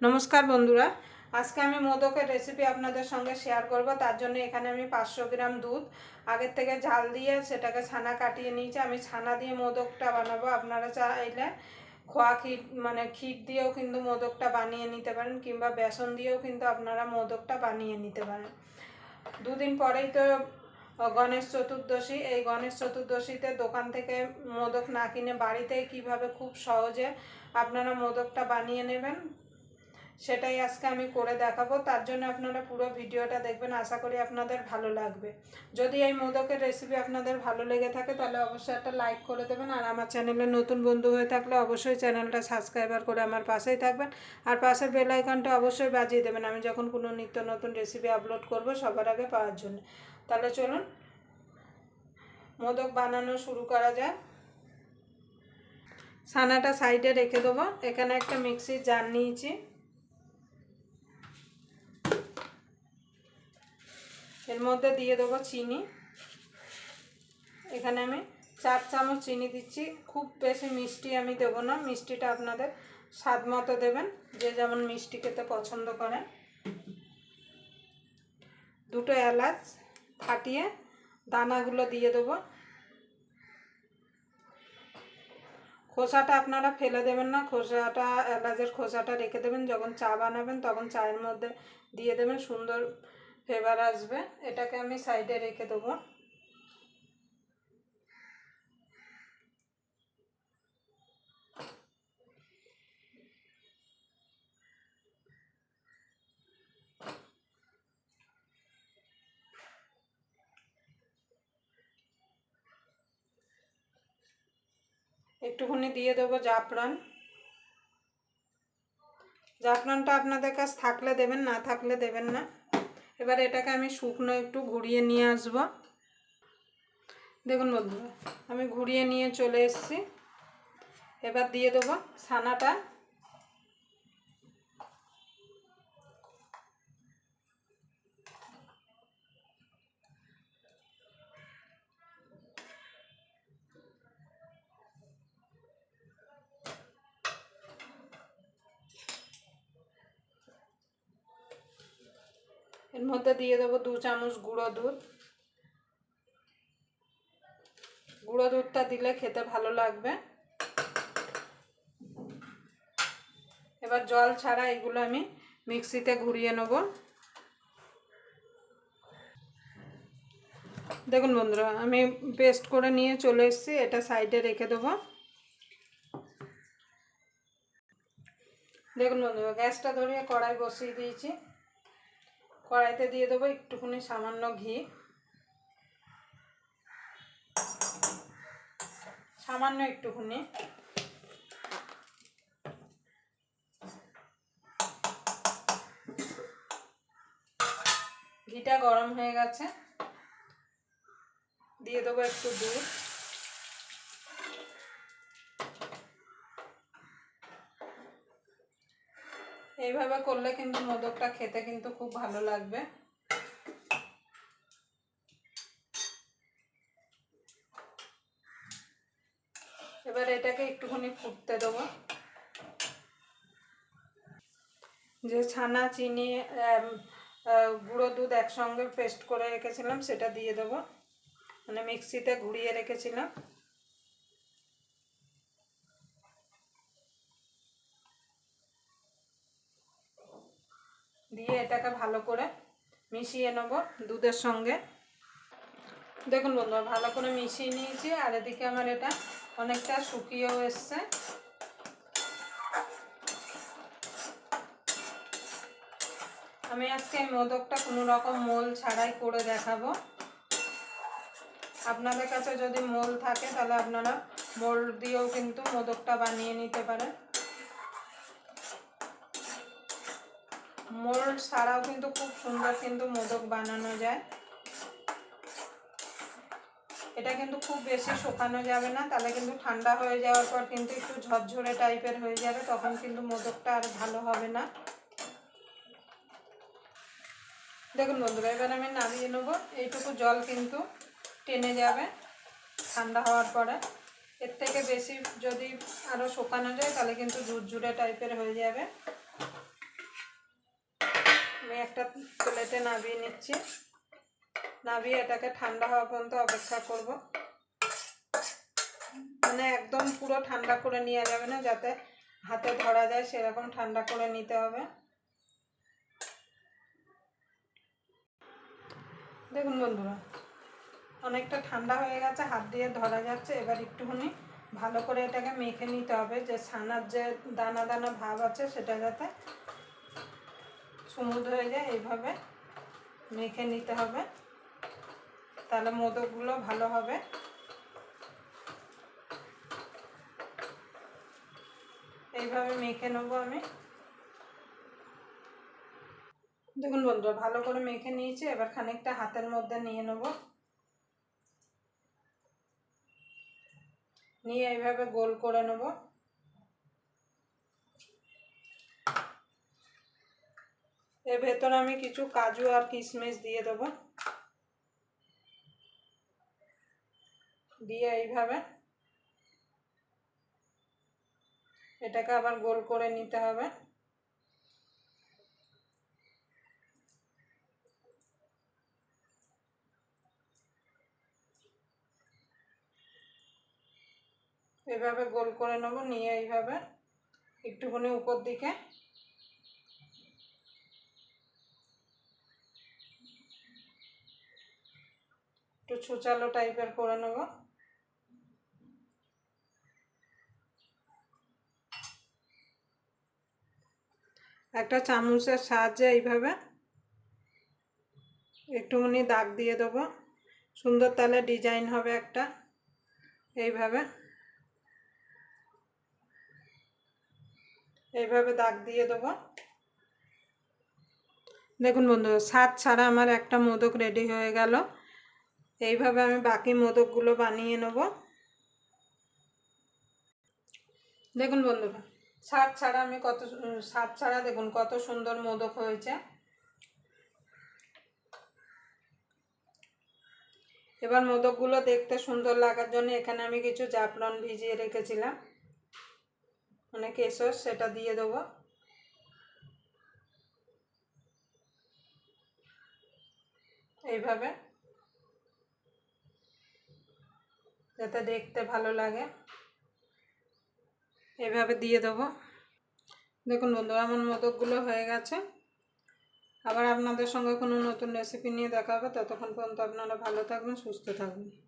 নমস্কার বন্ধুরা। আজকে আমি মোদকের রেসিপি আপনাদের সঙ্গে শেয়ার করব। তার জন্য এখানে আমি পাঁচশো গ্রাম দুধ, আগের থেকে ঝাল দিয়ে সেটাকে ছানা কাটিয়ে নিয়েছি। আমি ছানা দিয়ে মোদকটা বানাবো। আপনারা চাইলে খোয়া ক্ষীর মানে ক্ষীর দিয়েও কিন্তু মোদকটা বানিয়ে নিতে পারেন, কিংবা বেসন দিয়েও কিন্তু আপনারা মোদকটা বানিয়ে নিতে পারেন। দুদিন পরেই তো গণেশ চতুর্দশী। এই গণেশ চতুর্দশীতে দোকান থেকে মোদক না কিনে বাড়িতে কীভাবে খুব সহজে আপনারা মোদকটা বানিয়ে নেবেন সেটাই আজকে আমি করে দেখাবো। তার জন্য আপনারা পুরো ভিডিওটা দেখবেন, আশা করি আপনাদের ভালো লাগবে। যদি এই মোদকের রেসিপি আপনাদের ভালো লেগে থাকে, তাহলে অবশ্যই একটা লাইক করে দেবেন। আর আমার চ্যানেলে নতুন বন্ধু হয়ে থাকলে অবশ্যই চ্যানেলটা সাবস্ক্রাইবার করে আমার পাশেই থাকবেন। আর পাশের বেল আইকনটা অবশ্যই বাজিয়ে দেবেন, আমি যখন কোনো নিত্য নতুন রেসিপি আপলোড করব সবার আগে পাওয়ার জন্য। তাহলে চলুন, মোদক বানানো শুরু করা যায় ছানাটা সাইডে রেখে দেবো। এখানে একটা মিক্সির জার নিয়েছি। এর মধ্যে দিয়ে দেবো চিনি। এখানে আমি চার চামচ চিনি দিচ্ছি। খুব বেশি মিষ্টি আমি দেবো না। মিষ্টিটা আপনাদের স্বাদ মতো দেবেন। যে যেমন মিষ্টি খেতে পছন্দ করেন। দুটো এলাচ ফাটিয়ে দানাগুলো দিয়ে দেবো। খোসাটা আপনারা ফেলে দেবেন না। খোসাটা, এলাচের খোসাটা রেখে দেবেন। যখন চা বানাবেন তখন চায়ের মধ্যে দিয়ে দেবেন সুন্দর ফ্লেভার আসবে, এটাকে আমি সাইডে রেখে দেবো। একটুখানি দিয়ে দেবো জাফরান। জাফরানটা আপনাদের কাছে থাকলে দেবেন, না থাকলে দেবেন না। এবার এটাকে আমি শুকনো একটু ঘুরিয়ে নিয়ে আসব। দেখুন বন্ধুরা, আমি ঘুরিয়ে নিয়ে চলে এসছি। এবার দিয়ে দেবো ছানাটা এর মধ্যে দিয়ে দেবো দু চামচ গুঁড়ো দুধ। গুঁড়ো দুধটা দিলে খেতে ভালো লাগবে। এবার জল ছাড়া এগুলো আমি মিক্সিতে ঘুরিয়ে নেব। দেখুন বন্ধুরা, আমি পেস্ট করে নিয়ে চলে এসেছি, এটা সাইডে রেখে দেবো। দেখুন বন্ধুরা, গ্যাসটা ধরিয়ে কড়াই বসিয়ে দিয়েছি। কড়াইতে দিয়ে দেবো একটুখানি সামান্য ঘি। সামান্য একটুখানি। ঘিটা গরম হয়ে গেছে। দিয়ে দেবো একটু দুধ। এইভাবে করলে কিন্তু মোদকটা খেতে কিন্তু খুব ভালো লাগবে। এবার এটাকে একটুখানি ফুটতে দেবো। যে ছানা, চিনি গুঁড়ো দুধ একসঙ্গে পেস্ট করে রেখেছিলাম, সেটা দিয়ে দেবো। মানে মিক্সিতে ঘুরিয়ে রেখেছিলাম। দিয়ে এটাকে ভালো করে মিশিয়ে নেব দুধের সঙ্গে। দেখুন বন্ধুরা, ভালো করে মিশিয়ে নিয়েছি আর এদিকে আমার এটা অনেকটা শুকিয়েও এসছে। আমি আজকে মোদকটা কোনো রকম মোল ছাড়াই করে দেখাবো। আপনাদের কাছে যদি মোল থাকে তাহলে আপনারা মোল দিয়েও কিন্তু মোদকটা বানিয়ে নিতে পারেন। মোল্ড ছাড়াও কিন্তু খুব সুন্দর কিন্তু মোদক বানানো যায়। এটা কিন্তু খুব বেশি শুকানো যাবে না, তাহলে কিন্তু ঠান্ডা হয়ে যাওয়ার পর কিন্তু একটু ঝরঝরে টাইপের হয়ে যাবে, তখন কিন্তু মোদকটা আর ভালো হবে না। দেখুন বন্ধুরা, এবার আমি নামিয়ে নেব, এইটুকু জল কিন্তু টেনে যাবে ঠান্ডা হওয়ার পরে। এর থেকে বেশি যদি আরও শুকানো যায়, তাহলে কিন্তু ঝুরঝুরে টাইপের হয়ে যাবে। আমি একটা প্লেটে নামিয়ে নিচ্ছি। নামিয়ে এটাকে ঠান্ডা হওয়া পর্যন্ত অপেক্ষা করব। মানে একদম পুরো ঠান্ডা করে নেওয়া যাবে না, যাতে হাতে ধরা যায় সেরকম ঠান্ডা করে নিতে হবে। দেখুন বন্ধুরা, অনেকটা ঠান্ডা হয়ে গেছে, হাত দিয়ে ধরা যাচ্ছে। এবার একটুখানি ভালো করে এটাকে মেখে নিতে হবে, যে ছানার যে দানা দানা ভাব আছে সেটা যাতে সমুদ হয়ে যায়, এইভাবে মেখে নিতে হবে। তাহলে মোদকগুলো ভালো হবে। এইভাবে মেখে নেব আমি। দেখুন বন্ধুরা, ভালো করে মেখে নিয়েছি, এবার খানিকটা হাতের মধ্যে নিয়ে নেব। নিয়ে এইভাবে গোল করে নেব। এর ভেতরে আমি কিছু কাজু আর কিশমিশ দিয়ে দেবো। দিয়ে এইভাবে এটাকে আবার গোল করে নিতে হবে। এভাবে গোল করে নেব, নিয়ে এইভাবে একটুখানি উপর দিকে ছুচালো টাইপের করে নেব। একটা চামচের সাহায্যে এইভাবে একটুখানি দাগ দিয়ে দেবো। সুন্দর তাহলে ডিজাইন হবে একটা, এইভাবে। এইভাবে দাগ দিয়ে দেবো। দেখুন বন্ধু স্বাদ ছাড়া আমার একটা মোদক রেডি হয়ে গেল। এইভাবে আমি বাকি মোদকগুলো বানিয়ে নেব। দেখুন বন্ধুরা স্বাদ ছাড়া আমি কত স্বাদ ছাড়া দেখুন কত সুন্দর মোদক হয়েছে। এবার মোদকগুলো দেখতে সুন্দর লাগার জন্য এখানে আমি কিছু জাফরান ভিজিয়ে রেখেছিলাম। মানে কেশর, সেটা দিয়ে দেবো। এইভাবে যাতে দেখতে ভালো লাগে। এভাবে দিয়ে দেবো। দেখুন বন্ধুরা, আমার মোদকগুলো হয়ে গেছে। আবার আপনাদের সঙ্গে কোনো নতুন রেসিপি নিয়ে দেখাবে ততক্ষণ পর্যন্ত আপনারা ভালো থাকবেন, সুস্থ থাকবেন।